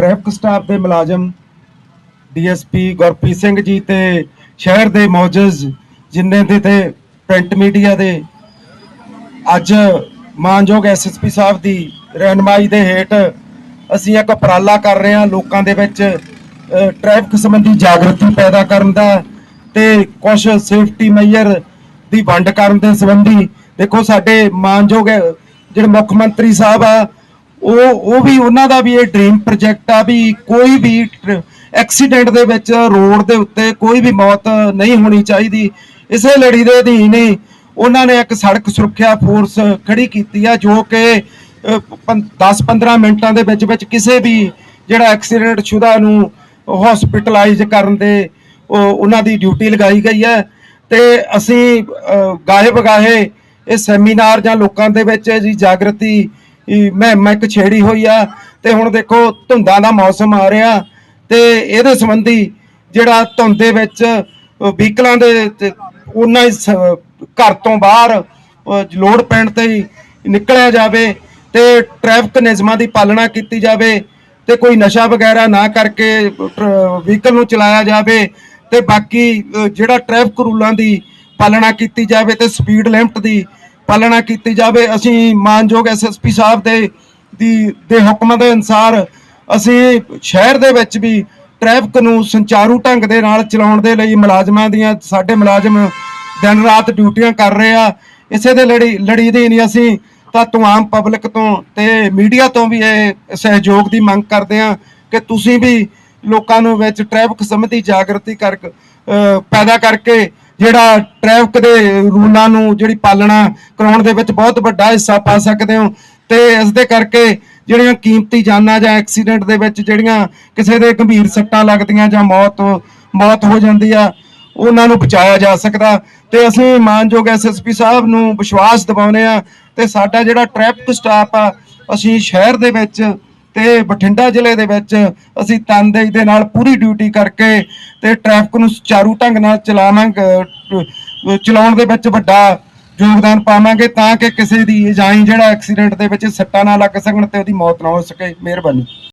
Traffic staff ਦੇ ਮੁਲਾਜ਼ਮ DSP Gurpreet Singh ji ਤੇ ਸ਼ਹਿਰ ਦੇ ਮੌਜਜ਼ ਜਿੰਨੇ ਦੇ ਤੇ ਪ੍ਰਿੰਟ ਮੀਡੀਆ ਦੇ ਅੱਜ ਮਾਨਯੋਗ ਐਸਐਸਪੀ ਸਾਹਿਬ ਦੀ ਰਹਿਨਮਾਈ ਦੇ ਹੇਠ ਅਸੀਂ ਇੱਕ ਉਪਰਾਲਾ ਕਰ ਰਹੇ ਹਾਂ ਲੋਕਾਂ ਦੇ ਵਿੱਚ ਅ, ਟ੍ਰੈਫਿਕ ਸੰਬੰਧੀ ਜਾਗਰਤੀ ਪੈਦਾ ਕਰਨ ਦਾ ਤੇ ਕੁਝ ਸੇਫਟੀ ਮੈਜਰ ਦੀ ਵੰਡ ਕਰਨ ਦੇ ਸੰਬੰਧੀ ਦੇਖੋ ਸਾਡੇ ਮਾਨਯੋਗ ਜਿਹੜੇ ਮੁੱਖ ਮੰਤਰੀ ਸਾਹਿਬ ਆ ਉਹ ਉਹ ਵੀ ਉਹਨਾਂ ਦਾ ਵੀ ਇਹ ਡ੍ਰੀਮ ਪ੍ਰੋਜੈਕਟ ਆ ਵੀ ਕੋਈ ਵੀ ਐਕਸੀਡੈਂਟ ਦੇ ਵਿੱਚ ਰੋਡ ਦੇ ਉੱਤੇ ਕੋਈ ਵੀ ਮੌਤ ਨਹੀਂ ਹੋਣੀ ਚਾਹੀਦੀ। ਇਸੇ ਲੜੀ ਦੇ ਅਧੀਨ ਹੀ ਉਹਨਾਂ ਨੇ ਇੱਕ ਸੜਕ ਸੁਰੱਖਿਆ ਫੋਰਸ ਖੜੀ ਕੀਤੀ ਆ ਜੋ ਕਿ 10-15 ਮਿੰਟਾਂ ਦੇ ਵਿੱਚ ਵਿੱਚ ਕਿਸੇ ਵੀ ਜਿਹੜਾ ਐਕਸੀਡੈਂਟ ਸ਼ੁਦਾ ਨੂੰ ਹਸਪੀਟਲਾਈਜ਼ ਕਰਨ ਦੇ, ਉਹ, ਉਹਨਾਂ ਦੀ ਡਿਊਟੀ ਲਗਾਈ ਗਈ ਹੈ। ਤੇ ਅਸੀਂ ਗਾਹੇ ਬਗਾਹੇ ਇਹ ਸੈਮੀਨਾਰ ਜਾਂ ਲੋਕਾਂ ਦੇ ਵਿੱਚ ਜੀ ਜਾਗਰਤੀ ਮੈਂ ਛੇੜੀ ਹੋਈ ਆ ਤੇ ਹੁਣ ਦੇਖੋ ਧੁੰਦਾਂ ਦਾ ਮੌਸਮ ਆ ਰਿਹਾ ਤੇ ਇਹਦੇ ਸੰਬੰਧੀ ਜਿਹੜਾ ਧੁੰਦ ਦੇ ਵਿੱਚ ਵਹੀਕਲਾਂ ਦੇ ਤੇ ਉਹਨਾਂ ਹੀ ਸ- ਘਰ ਤੋਂ ਬਾਹਰ ਅਹ, ਲੋੜ ਪੈਣ ਤੇ ਹੀ ਨਿਕਲਿਆ ਜਾਵੇ ਤੇ ਟ੍ਰੈਫਿਕ ਨਿਯਮਾਂ ਦੀ ਪਾਲਣਾ ਕੀਤੀ ਜਾਵੇ ਤੇ ਕੋਈ ਨਸ਼ਾ ਵਗੈਰਾ ਨਾ ਕਰਕੇ ਵਹੀਕਲ ਨੂੰ ਚਲਾਇਆ ਜਾਵੇ ਤੇ ਬਾਕੀ ਜਿਹੜਾ ਟ੍ਰੈਫਿਕ ਰੂਲਾਂ ਦੀ ਪਾਲਣਾ ਕੀਤੀ ਜਾਵੇ ਤੇ ਸਪੀਡ ਲਿਮਟ ਦੀ ਪਾਲਣਾ ਕੀਤੀ ਜਾਵੇ। ਅਸੀਂ ਮਾਨਯੋਗ ਐਸਐਸਪੀ ਸਾਹਿਬ ਦੇ ਦੀ ਦੇ ਹੁਕਮਾਂ ਦੇ ਅਨੁਸਾਰ ਅਸੀਂ ਸ਼ਹਿਰ ਦੇ ਵਿੱਚ ਵੀ ਟ੍ਰੈਫਿਕ ਨੂੰ ਸੰਚਾਰੂ ਢੰਗ ਦੇ ਨਾਲ ਚਲਾਉਣ ਦੇ ਲਈ ਮੁਲਾਜ਼ਮਾਂ ਦੀਆਂ ਸਾਡੇ ਮੁਲਾਜ਼ਮ ਦਿਨ ਰਾਤ ਡਿਊਟੀਆਂ ਕਰ ਰਹੇ ਆ। ਇਸੇ ਦੇ ਲੜੀ ਲੜੀ ਦੇ ਨਹੀਂ ਅਸੀਂ ਤਾਂ ਤਮਾਮ ਪਬਲਿਕ ਤੋਂ ਤੇ ਮੀਡੀਆ ਤੋਂ ਵੀ ਇਹ ਸਹਿਯੋਗ ਦੀ ਮੰਗ ਕਰਦੇ ਆ ਕਿ ਤੁਸੀਂ ਵੀ ਲੋਕਾਂ ਨੂੰ ਵਿੱਚ ਟ੍ਰੈਫਿਕ ਸੰਬੰਧੀ ਜਾਗਰਤੀ ਕਰ ਪੈਦਾ ਕਰਕੇ ਜਿਹੜਾ ਟ੍ਰੈਫਿਕ ਦੇ ਰੂਲਾਂ ਨੂੰ ਜਿਹੜੀ ਪਾਲਣਾ ਕਰਾਉਣ ਦੇ ਵਿੱਚ ਬਹੁਤ ਵੱਡਾ ਹਿੱਸਾ ਪਾ ਸਕਦੇ ਹੋ। ਤੇ ਇਸ ਦੇ ਕਰਕੇ ਜਿਹੜੀਆਂ ਕੀਮਤੀ ਜਾਨਾਂ ਜਾਂ ਐਕਸੀਡੈਂਟ ਦੇ ਵਿੱਚ ਜਿਹੜੀਆਂ ਕਿਸੇ ਦੇ ਗੰਭੀਰ ਸੱਟਾਂ ਲੱਗਦੀਆਂ ਜਾਂ ਮੌਤ ਮੌਤ ਹੋ ਜਾਂਦੀ ਆ, ਉਹਨਾਂ ਨੂੰ ਬਚਾਇਆ ਜਾ ਸਕਦਾ। ਤੇ ਅਸੀਂ ਮਾਨਯੋਗ ਐਸਐਸਪੀ ਸਾਹਿਬ ਨੂੰ ਵਿਸ਼ਵਾਸ ਦਿਵਾਉਂਦੇ ਆ ਤੇ ਸਾਡਾ ਜਿਹੜਾ ਟ੍ਰੈਫਿਕ ਸਟਾਫ ਆ, ਅਸੀਂ ਸ਼ਹਿਰ ਦੇ ਵਿੱਚ ਤੇ ਬਠਿੰਡਾ ਜ਼ਿਲ੍ਹੇ ਦੇ ਵਿੱਚ ਅਸੀਂ ਤਨਦੇਹੀ ਦੇ ਨਾਲ ਪੂਰੀ ਡਿਊਟੀ ਕਰਕੇ ਤੇ ਟ੍ਰੈਫਿਕ ਨੂੰ ਸੁਚਾਰੂ ਢੰਗ ਨਾਲ ਚਲਾਵਾਂਗੇ ਅਹ, ਚਲਾਉਣ ਦੇ ਵਿੱਚ ਵੱਡਾ ਯੋਗਦਾਨ ਪਾਵਾਂਗੇ ਤਾਂ ਕਿ ਕਿਸੇ ਦੀ ਜਾਈ ਜਿਹੜਾ ਐਕਸੀਡੈਂਟ ਦੇ ਵਿੱਚ ਸੱਟਾਂ ਨਾ ਲੱਗ ਸਕਣ ਤੇ ਉਹਦੀ ਮੌਤ ਨਾ ਹੋ ਸਕੇ। ਮਿਹਰਬਾਨੀ।